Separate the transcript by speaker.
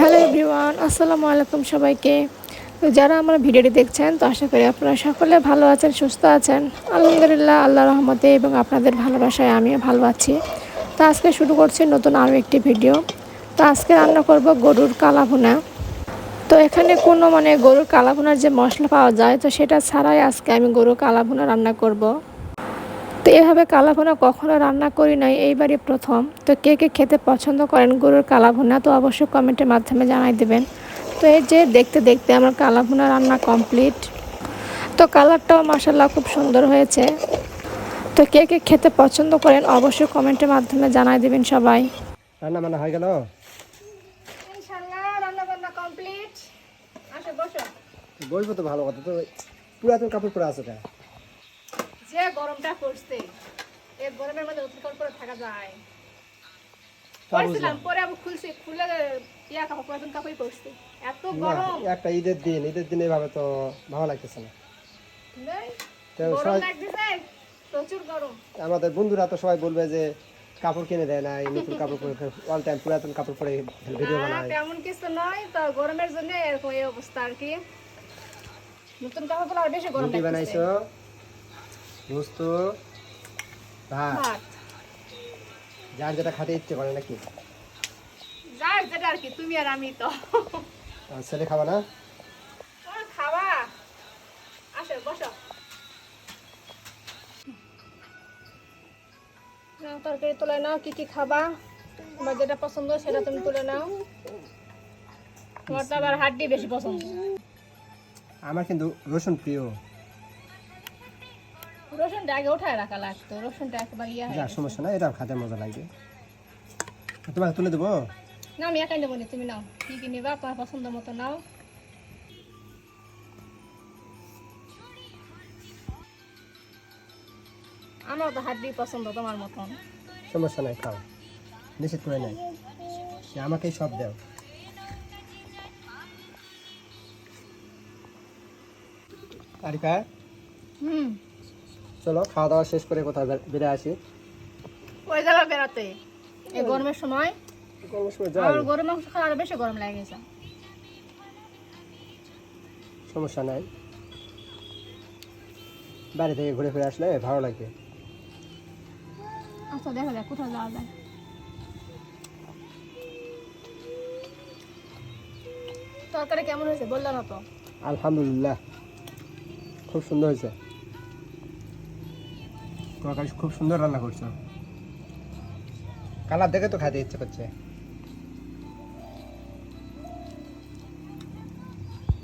Speaker 1: Hello everyone, আসসালামু আলাইকুম সবাইকে। তো যারা আমার ভিডিওটি দেখছেন, তো আশা করি আপনারা সকলে ভালো আছেন, সুস্থ আছেন। আলহামদুলিল্লাহ আল্লাহ রহমতে এবং আপনাদের ভালোবাসায় আমিও ভালো আছি। তো আজকে শুরু করছি নতুন আরও একটি ভিডিও। তো আজকে রান্না করব গরুর কালাভুনা। তো এখানে কোনো মানে গরুর কালাভুনার যে মশলা পাওয়া যায়, তো সেটা ছাড়াই আজকে আমি গরুর কালাভুনা রান্না করব। তো এভাবে কালাভুনা কখনো রান্না করি নাই এইবারই প্রথম। তো কে কে খেতে পছন্দ করেন গরুর কালাভুনা তো অবশ্যই কমেন্টের মাধ্যমে জানাই দেবেন। তো এই যে দেখতে দেখতে আমার কালাভুনা রান্না কমপ্লিট। তো কালারটাও মাসাল্লাহ খুব সুন্দর হয়েছে। তো কে কে খেতে পছন্দ করেন অবশ্যই কমেন্টের মাধ্যমে জানাই দেবেন সবাই।
Speaker 2: রান্না বান্না হয়ে গেল?
Speaker 1: ইনশাআল্লাহ রান্না বান্না কমপ্লিট। আসো বসো।
Speaker 2: বলব তো ভালো কথা তো পুরাতন কাপড় পরে আছে
Speaker 1: যে গরমটা পড়ছে এই গরমের মধ্যে অতিক্রম করে থাকা যায়। পরেছিলাম পরে আবার খুলছি খুলে ইয়া কাপড় পুরাতন কাপড়ই পরছি। এত গরম।
Speaker 2: একটা ঈদের দিন ঈদের দিন এভাবে তো ভালো লাগতেছে না।
Speaker 1: নেই?
Speaker 2: তো
Speaker 1: গরম
Speaker 2: সবাই
Speaker 1: লাগতেছে প্রচুর গরম।
Speaker 2: আমাদের বন্ধুরা তো সবাই বলবে যে কাপড় কিনে দেয় না নতুন কাপড় পরে অল টাইম পুরাতন কাপড় পরে ভিডিও বানায়।
Speaker 1: তেমন কিছু নয় তো গরমের জন্য এরকম এই অবস্থা আর কি। নতুন কাপড় পরে আর বেশি গরম
Speaker 2: বানাইছো? ভাত।
Speaker 1: ভাত।
Speaker 2: যার যেটা খাতে ইচ্ছে করে নাকি?
Speaker 1: যার যেটা আর কি তুমি আর আমি তো।
Speaker 2: ছেলে খাবা না?
Speaker 1: খাবা। আসো বসো। নাও, তরকারি তুলে নাও কি কি খাবা? তোমার যেটা পছন্দ সেটা তুমি তুলে নাও। তোমার তো আবার হাড্ডি বেশি পছন্দ।
Speaker 2: আমার কিন্তু রসুন প্রিয়।
Speaker 1: রসুনটা আগে উঠায় রাখা লাগতো রসুনটা একবার ইয়া
Speaker 2: যা সমস্যা না এটা খাতে মজা লাগবে। তোমাকে তুলে দেবো?
Speaker 1: না আমি একাই নেব নি, তুমি নাও। কি কি নিবা তোমার পছন্দ মতো নাও। আমার তো হাড্ডি পছন্দ তোমার মতন।
Speaker 2: সমস্যা নাই খাও। নিষেধ করে নাই। আমাকেই সব দাও। আরিকা
Speaker 1: হুম।
Speaker 2: চলো খাওয়া দাওয়া শেষ করে কোথাও বেড়ে আসি।
Speaker 1: ওই যাবা বেড়াতে। এই গরমের সময়
Speaker 2: গরমের সময় যাই।
Speaker 1: আমার গরম মাংস খাওয়া বেশি গরম লাগে গেছে
Speaker 2: সমস্যা নাই। বাড়ি থেকে ঘুরে ফিরে আসলে ভালো লাগবে
Speaker 1: আচ্ছা দেখা যাক কোথায় যাওয়া যায়। তরকারি কেমন হয়েছে বললাম তো?
Speaker 2: আলহামদুলিল্লাহ। খুব সুন্দর হয়েছে। তরকারি খুব সুন্দর রান্না করছ। কালার দেখে তো খাইতে ইচ্ছে করছে।